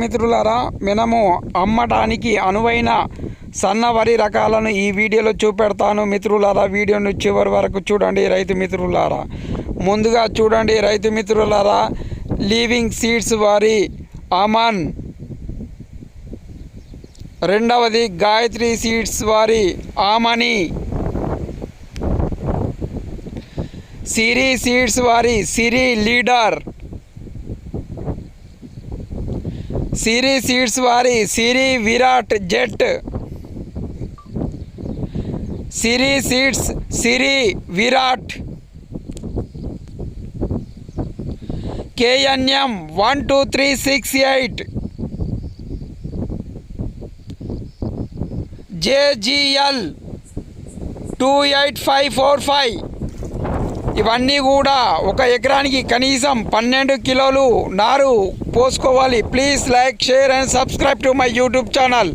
మిత్రులారా మనము అమ్మటానికి అనువైన సన్న వరి రకాలను ఈ వీడియోలో చూపెడతాను. మిత్రులారా వీడియోను చివరి వరకు చూడండి రైతు మిత్రులారా. ముందుగా చూడండి రైతు మిత్రులారా లీవింగ్ సీడ్స్ వారి అమన్. రెండవది గాయత్రి సీడ్స్ వారి ఆమని. సిరి సీడ్స్ వారి సిరి లీడర్. సిరి సీడ్స్ వారి Siri Virat jet Siri seeds Siri Virat KNM one two three six eight JGL two eight five four five ఇవన్నీ కూడా ఒక ఎకరానికి కనీసం పన్నెండు కిలోలు నారు పోసుకోవాలి. Please like share and subscribe to my YouTube channel.